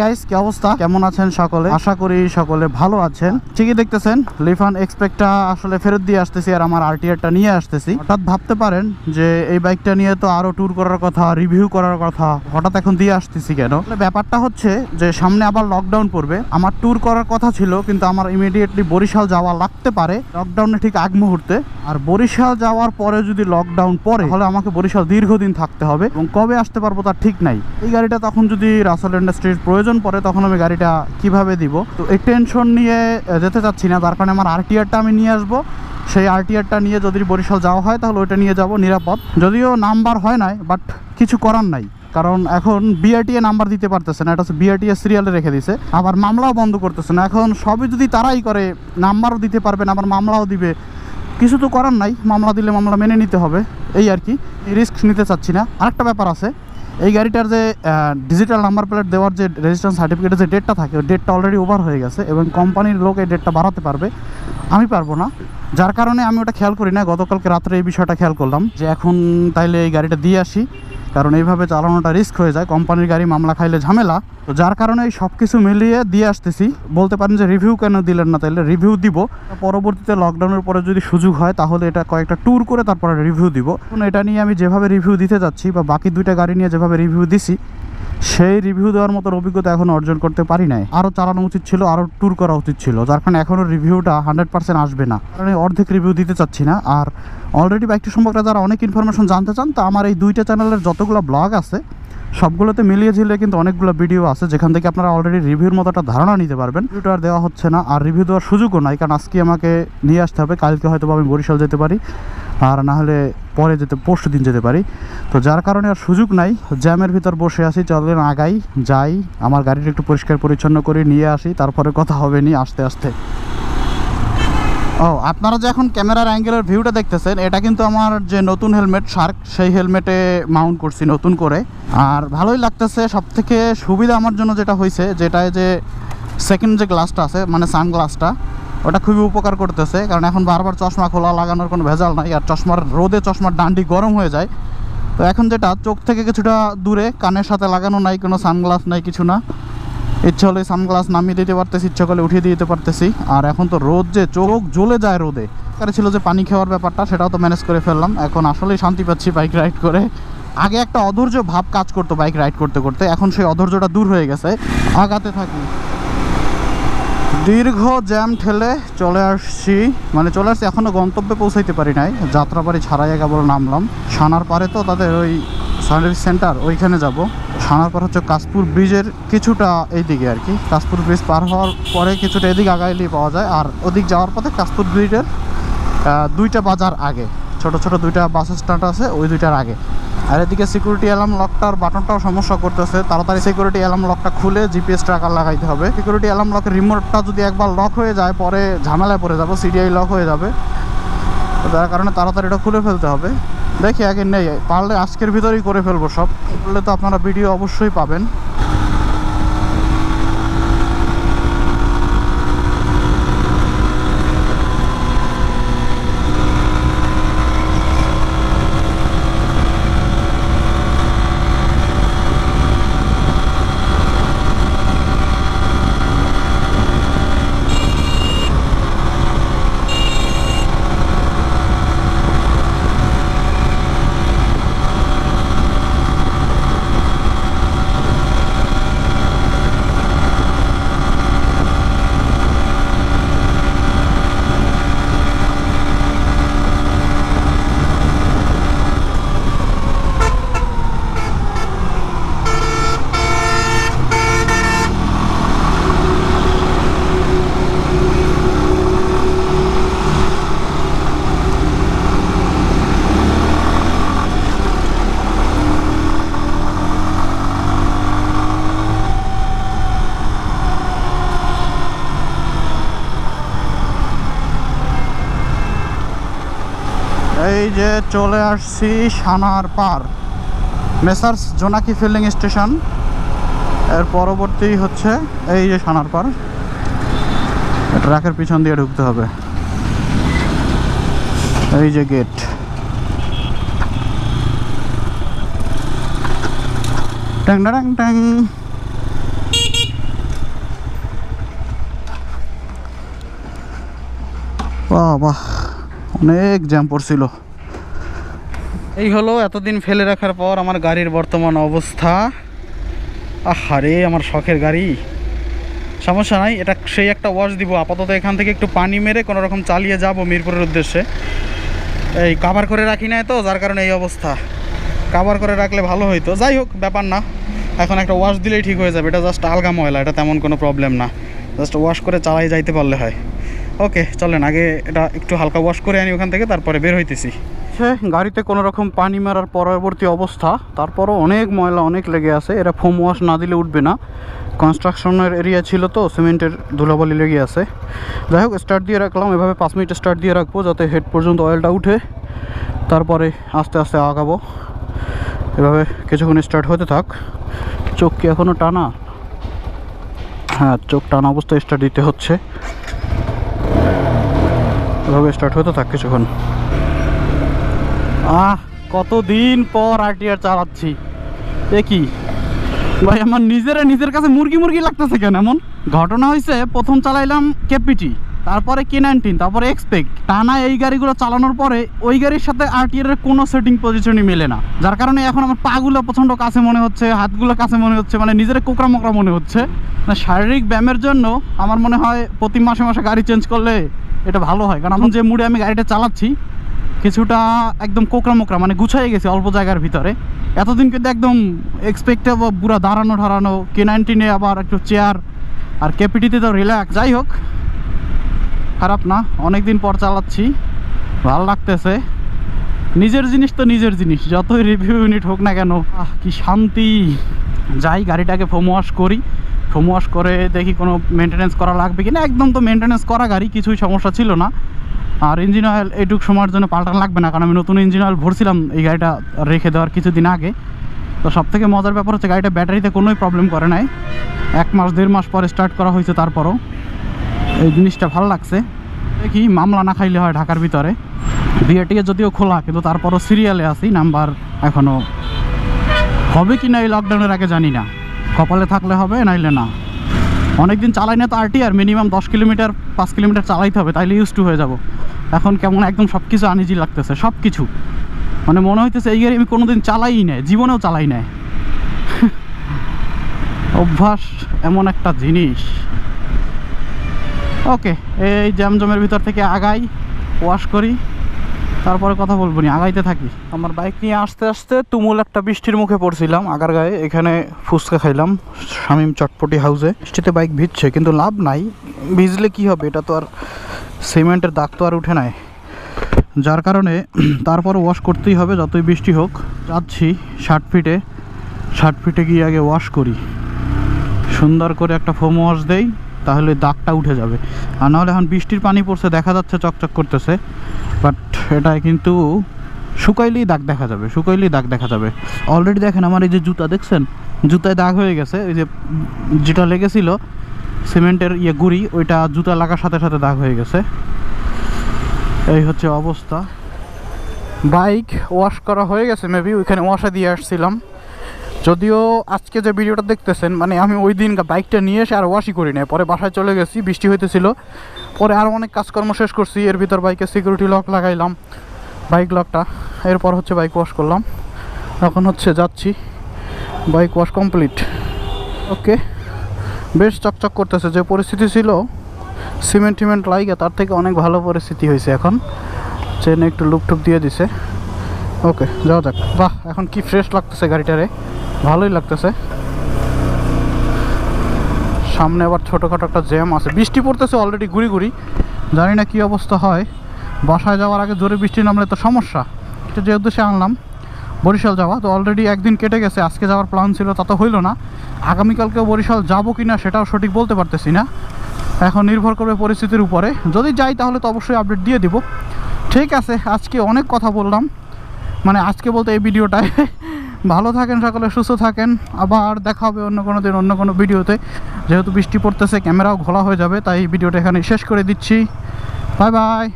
Guys কি অবস্থা? কেমন আছেন সকলে? আশা করি সকলে ভালো আছেন। ঠিকই দেখতেছেন, লিফান এক্সপেক্টটা আসলে ফেরত দিয়ে আসতেছি আর আমার আরটিআরটা নিয়ে আসতেছি। হঠাৎ ভাবতে পারেন যে এই বাইকটা নিয়ে তো আরও ট্যুর করার কথা রিভিউ করার কথা, হঠাৎ এখন দিয়ে আসতেছি কেন? ব্যাপারটা হচ্ছে যে সামনে আবার লকডাউন পড়বে। আমার ট্যুর করার কথা ছিল, কিন্তু আমার ইমিডিয়েটলি বরিশাল যাওয়া লাগতে পারে। লকডাউনে ঠিক আগ মুহূর্তে। আর বরিশাল যাওয়ার পরে যদি লকডাউন পড়ে, তাহলে আমাকে বরিশাল দীর্ঘদিন থাকতে হবে। এবং কবে আসতে পারব তার ঠিক নাই। এই গাড়িটা তখন যদি রাসেল ইন্ডাস্ট্রির প্রয়োজন পড়ে তখন আমি গাড়িটা কীভাবে দিব? তো এই টেনশন নিয়ে যেতে চাচ্ছি না। তার কারণে আমার আরটিআরটা আমি নিয়ে আসব। সেই আরটিআরটা নিয়ে যদি বরিশাল যাওয়া হয়, তাহলে ওইটা নিয়ে যাব নিরাপদ। যদিও নাম্বার হয় নাই বাট কিছু করার নাই। কারণ এখন বিআরটিএ নাম্বার দিতে পারতেছে না। এটা হচ্ছে বিআরটিএ সিরিয়ালে রেখে দিছে। আবার মামলাও বন্ধ করতেছে না। এখন সবই যদি তারাই করে, নাম্বারও দিতে পারবে না, আবার মামলাও দিবে। কিছু তো করার নাই। মামলা দিলে মামলা মেনে নিতে হবে। এই আর কি। রিস্ক নিতে চাচ্ছি না। আরেকটা ব্যাপার আছে। এই গাড়িটার যে ডিজিটাল নাম্বার প্লেট দেওয়ার যে রেজিস্ট্রেশন সার্টিফিকেটের যে ডেটটা থাকে, ওই ডেটটা অলরেডি ওভার হয়ে গেছে এবং কোম্পানির লোক এই ডেটটা বাড়াতে পারবে। আমি পারব না। যার কারণে আমি ওটা খেয়াল করি না। গতকালকে রাত্রে এই বিষয়টা খেয়াল করলাম যে এখন তাইলে এই গাড়িটা দিয়ে আসি। কারণ এইভাবে চালানোটা রিস্ক হয়ে যায় কোম্পানির গাড়ি মামলা খাইলে ঝামেলা। তো যার কারণে এই সব কিছু মিলিয়ে দিয়ে আসতেছি। বলতে পারেন যে রিভিউ কেন দিলেন না তাহলে রিভিউ দিব। পরবর্তীতে লকডাউনের পরে যদি সুযোগ হয়, তাহলে এটা কয়েকটা ট্যুর করে তারপরে রিভিউ দিব। এটা নিয়ে আমি যেভাবে রিভিউ দিতে যাচ্ছি বা বাকি দুইটা গাড়ি নিয়ে যেভাবে রিভিউ দিছি সেই রিভিউ দেওয়ার মতো অভিজ্ঞতা এখন অর্জন করতে পারি নাই। আরও চালানো উচিত ছিল আরও ট্যুর করা উচিত ছিল, যার কারণে এখনও রিভিউটা হান্ড্রেড পার্সেন্ট আসবে না। কারণ অর্ধেক রিভিউ দিতে চাচ্ছি না, আর অলরেডি বাইকটি সম্পর্কে যারা অনেক ইনফরমেশন জানতে চান, তো আমার এই দুইটা চ্যানেলের যতগুলো ব্লগ আছে, সবগুলোতে মিলিয়ে ঝিলে কিন্তু অনেকগুলো ভিডিও আছে, যেখান থেকে আপনারা অলরেডি রিভিউর মতো একটা ধারণা নিতে পারবেন। রিভিউটা আর দেওয়া হচ্ছে না, আর রিভিউ দেওয়ার সুযোগও নাই, কারণ আজকে আমাকে নিয়ে আসতে হবে, কালকে হয়তো আমি বরিশাল যেতে পারি। আর না হলে পরে যেতে, পরশু দিন যেতে পারি। তো যার কারণে আর সুযোগ নাই, জ্যামের ভিতর বসে আছি, চলেন আগাই, যাই, আমার গাড়িটা একটু পরিষ্কার পরিচ্ছন্ন করে নিয়ে আসি, তারপরে কথা হবে নি আস্তে আস্তে। ও, আপনারা যে এখন ক্যামেরার অ্যাঙ্গেলের ভিউটা দেখতেছেন, এটা কিন্তু আমার যে নতুন হেলমেট শার্ক, সেই হেলমেটে মাউন্ট করছি নতুন করে। আর ভালোই লাগতেছে সব থেকে সুবিধা আমার জন্য যেটা হয়েছে যেটায় যে সেকেন্ড যে গ্লাসটা আছে মানে সানগ্লাসটা ওটা খুবই উপকার করতেছে, কারণ এখন বারবার চশমা খোলা লাগানোর কোনো ভেজাল নাই, আর চশমার রোদে চশমার ডান্ডি গরম হয়ে যায়। তো এখন যেটা, চোখ থেকে কিছুটা দূরে, কানের সাথে লাগানো নাই, কোনো সানগ্লাস নাই, কিছু না। ইচ্ছে হলে সানগ্লাস নামিয়ে দিতে পারতেছি, ইচ্ছা করলে উঠিয়ে দিতে পারতেছি। আর এখন তো রোদ যে, চোখ জ্বলে যায় রোদে। আরে ছিল যে পানি খাওয়ার ব্যাপারটা, সেটাও তো ম্যানেজ করে ফেললাম। এখন আসলেই শান্তি পাচ্ছি বাইক রাইড করে। আগে একটা অধৈর্য ভাব কাজ করতো বাইক রাইড করতে করতে, এখন সেই অধৈর্যটা দূর হয়ে গেছে। আগাতে থাকি দীর্ঘ জ্যাম ঠেলে চলে আসছি। মানে চলে আসছি এখনও গন্তব্যে পৌঁছাইতে পারি নাই। যাত্রাবাড়ি ছাড়াই কেবল নামলাম। সানার পারে তো তাদের ওই সার্ভিস সেন্টার, ওইখানে যাব। সানার পর হচ্ছে কাশপুর ব্রিজের কিছুটা এইদিকে আর কি। কাশপুর ব্রিজ পার হওয়ার পরে কিছুটা এদিকে আগাইলেই পাওয়া যায়। আর ওদিক যাওয়ার পথে কাশপুর ব্রিজের দুইটা বাজার আগে। ছোট ছোট দুইটা বাস স্ট্যান্ড আছে, ওই দুইটার আগে। আর এদিকে সিকিউরিটি অ্যালার্ম লকটার বাটনটাও সমস্যা করতেছে। তাড়াতাড়ি সিকিউরিটি অ্যালার্ম লকটা খুলে জিপিএস ট্র্যাকার লাগাইতে হবে। সিকিউরিটি অ্যালার্ম লকের রিমোটটা যদি একবার লক হয়ে যায়, পরে ঝামেলায় পড়ে যাব সিডিআই লক হয়ে যাবে। তো যার কারণে তাড়াতাড়ি এটা খুলে ফেলতে হবে। দেখি আগে নেই, পারলে আজকের ভিতরেই করে ফেলব সব। করলে তো আপনারা ভিডিও অবশ্যই পাবেন। চলে আসছি সানার পার। Messrs Jonaki filling station. এর পরবর্তী হচ্ছে এই যে সানার পার। ট্রাকের পিছন দিয়ে ঢুকতে হবে। এই যে গেট। ট্যাং ট্যাং ট্যাং বাহ বাহ। অনেক জ্যাম পড়ছিল। এই হলো এতদিন ফেলে রাখার পর আমার গাড়ির বর্তমান অবস্থা। আহারে, আমার শখের গাড়ি। সমস্যা নাই, এটা সেই একটা ওয়াশ দিব। আপাতত এখান থেকে একটু পানি মেরে কোনো রকম চালিয়ে যাব মিরপুরের উদ্দেশ্যে। এই কাভার করে রাখি নাই তো, যার কারণে এই অবস্থা। কাভার করে রাখলে ভালো হইতো। যাই হোক, ব্যাপার না। এখন একটা ওয়াশ দিলেই ঠিক হয়ে যাবে। এটা জাস্ট আলগা ময়লা, এটা তেমন কোনো প্রবলেম না। জাস্ট ওয়াশ করে চালাই যাইতে পারলে হয়। ওকে, চলেন, আগে এটা একটু হালকা ওয়াশ করে আনি ওখান থেকে, তারপরে বের হইতেছি। হ্যাঁ গাড়িতে কোনো রকম পানি মারার পরবর্তী অবস্থা, তারপরও অনেক ময়লা অনেক লেগে আছে, এরা ফোম ওয়াশ না দিলে উঠবে না। কনস্ট্রাকশনের এরিয়া ছিল তো, সিমেন্টের ধুলাবালি লেগে আছে। যাই হোক স্টার্ট দিয়ে রাখলাম, এভাবে পাঁচ মিনিট স্টার্ট দিয়ে রাখব, যাতে হেড পর্যন্ত অয়েলটা উঠে, তারপরে আস্তে আস্তে আগাবো। এভাবে কিছুক্ষণ স্টার্ট হতে থাক। চোখ কি এখনও টানা? হ্যাঁ চোখ টানা অবস্থায় স্টার্ট দিতে হচ্ছে। এভাবে স্টার্ট হতে থাক কিছুক্ষণ আহ, কতদিন পর আরটিআর চালাচ্ছি। এ কি? ভাই, আমার নিজের নিজের কাছে মুরগি মুরগি লাগতেছে কেন? এমন ঘটনা হয়েছে প্রথম চালাইলাম কেপিটি তারপরে কে নাইনটিন তারপরে এক্সপেক্ট টানা এই গাড়িগুলো চালানোর পরে ওই গাড়ির সাথে আরটিআর এর কোনো সেটিং পজিশনই মেলে না। যার কারণে এখন আমার পাগুলো প্রচণ্ড কাছে মনে হচ্ছে, হাতগুলো কাছে মনে হচ্ছে মানে নিজের কোকরা মোকরা মনে হচ্ছে। না শারীরিক ব্যায়ামের জন্য আমার মনে হয় প্রতি মাসে মাসে গাড়ি চেঞ্জ করলে এটা ভালো হয়। কারণ এখন যে মুডে আমি গাড়িটা চালাচ্ছি, কিছুটা একদম কোকরা মোকরা মানে গুছাই গেছে অল্প জায়গার ভিতরে। এতদিন কিন্তু একদম এক্সপেক্টে পুরা দাঁড়ানো, ঠাড়ানো কে নাইনটিনে আবার একটু চেয়ার আর কেপিটিতে তো রিল্যাক্স যাই হোক, খারাপ না অনেক দিন পর চালাচ্ছি, ভালো লাগতেছে। নিজের জিনিস তো নিজের জিনিস, যতই রিভিউ ইউনিট হোক না কেন, আহ, কি শান্তি। যাই, গাড়িটাকে ফোম ওয়াশ করি। ফোম ওয়াশ করে দেখি কোনো মেনটেনেন্স করা লাগবে কিনা। একদম তো মেনটেনেন্স করা গাড়ি, কিছুই সমস্যা ছিল না। আর ইঞ্জিন অয়েল এইটুক সময়ের জন্য পাল্টানো লাগবে না, কারণ আমি নতুন ইঞ্জিন অয়েল ভরছিলাম এই গাড়িটা রেখে দেওয়ার কিছুদিন আগে। তো সব থেকে মজার ব্যাপার হচ্ছে গাড়িটা ব্যাটারিতে কোনোই প্রবলেম করে নাই। এক মাস, দেড় মাস পরে স্টার্ট করা হয়েছে তারপরও। এই জিনিসটা ভালো লাগছে। দেখি মামলা না খাইলে হয় ঢাকার ভিতরে। বিএটিএ যদিও খোলা, কিন্তু তারপরও সিরিয়ালে আছি নাম্বার এখনও হবে কি না এই লকডাউনের আগে জানি না। কপালে থাকলে হবে, নাইলে না। অনেকদিন চালাই না তো আরটি, আর মিনিমাম দশ কিলোমিটার, পাঁচ কিলোমিটার চালাইতে হবে, তাইলে ইউজ টু হয়ে যাব। এখন কেমন একদম সব কিছু আনিজি লাগতেছে সব কিছু মানে মনে হইতেছে এই গাড়ি আমি কোনোদিন চালাই নাই, জীবনেও চালাই নাই। অভ্যাস এমন একটা জিনিস। ওকে এই জ্যামজমের ভিতর থেকে আগাই ওয়াশ করি। তারপরে কথা বলব নি, আগাইতে থাকি। আমার বাইক নিয়ে আসতে আসতে তুমুল একটা বৃষ্টির মুখে পড়ছিলাম, আগার গায়ে। এখানে ফুচকা খাইলাম, শামিম চটপটি হাউসে বৃষ্টিতে বাইক ভিজছে, কিন্তু লাভ নাই। ভিজলে কি হবে? এটা তো আর সিমেন্টের দাগ তো আর উঠে নাই। যার কারণে তারপর ওয়াশ করতেই হবে, যতই বৃষ্টি হোক। যাচ্ছি ষাট ফিটে ষাট ফিটে গিয়ে আগে ওয়াশ করি। সুন্দর করে একটা ফোম ওয়াশ দেই, তাহলে দাগটা উঠে যাবে। আর নাহলে এখন বৃষ্টির পানি পড়ছে, দেখা যাচ্ছে চকচক করতেছে। বাট এটা কিন্তু শুকাইলেই দাগ দেখা যাবে, শুকাইলেই দাগ দেখা যাবে। অলরেডি দেখেন আমার এই যে জুতা, দেখছেন? জুতায় দাগ হয়ে গেছে, এই যে যেটা লেগেছিল, সিমেন্টের ইয়ে গুড়ি, ওইটা জুতা লাগার সাথে সাথে দাগ হয়ে গেছে। এই হচ্ছে অবস্থা। বাইক ওয়াশ করা হয়ে গেছে মেবি ওইখানে ওয়াশে দিয়ে আসছিলাম। যদিও আজকে যে ভিডিওটা দেখতেছেন মানে আমি ওই দিন বাইকটা নিয়ে এসে আর ওয়াশই করি নাই। পরে বাসায় চলে গেছি, বৃষ্টি হইতেছিল। পরে আরও অনেক কাজকর্ম শেষ করছি। এর ভিতর বাইকে সিকিউরিটি লক লাগাইলাম বাইক লকটা এরপর হচ্ছে বাইক ওয়াশ করলাম। এখন হচ্ছে যাচ্ছি বাইক ওয়াশ কমপ্লিট ওকে, বেশ চকচক করতেছে। যে পরিস্থিতি ছিল সিমেন্ট টিমেন্ট লাইগে, তার থেকে অনেক ভালো পরিস্থিতি হয়েছে এখন। চেনে একটু লুপ টুপ দিয়ে দিছে। ওকে, যাওয়া যাক। বাহ, এখন কি ফ্রেশ লাগতেছে গাড়িটারে। ভালোই লাগতেছে। সামনে আবার ছোটোখাটো একটা জ্যাম আছে। বৃষ্টি পড়তেছে অলরেডি ঘুরি ঘুরি। জানি না কী অবস্থা হয়। বাসায় যাওয়ার আগে জোরে বৃষ্টি নামলে তো সমস্যা। এটা যে উদ্দেশ্যে আনলাম। বরিশাল যাওয়া। তো অলরেডি একদিন কেটে গেছে। আজকে যাওয়ার প্ল্যান ছিল, তা তো হইল না। আগামীকালকে বরিশাল যাব কি না সেটাও সঠিক বলতে পারতেছি না। এখন নির্ভর করবে পরিস্থিতির উপরে। যদি যাই তাহলে তো অবশ্যই আপডেট দিয়ে দিব। ঠিক আছে, আজকে অনেক কথা বললাম। মানে আজকে বলতে এই ভিডিওটায় ভালো থাকেন, সকলে সুস্থ থাকেন। আবার দেখা হবে অন্য কোনো দিন, অন্য কোনো ভিডিওতে। যেহেতু বৃষ্টি পড়তেছে, ক্যামেরাও ঘোলা হয়ে যাবে, তাই ভিডিওটা এখানে শেষ করে দিচ্ছি। Bye bye.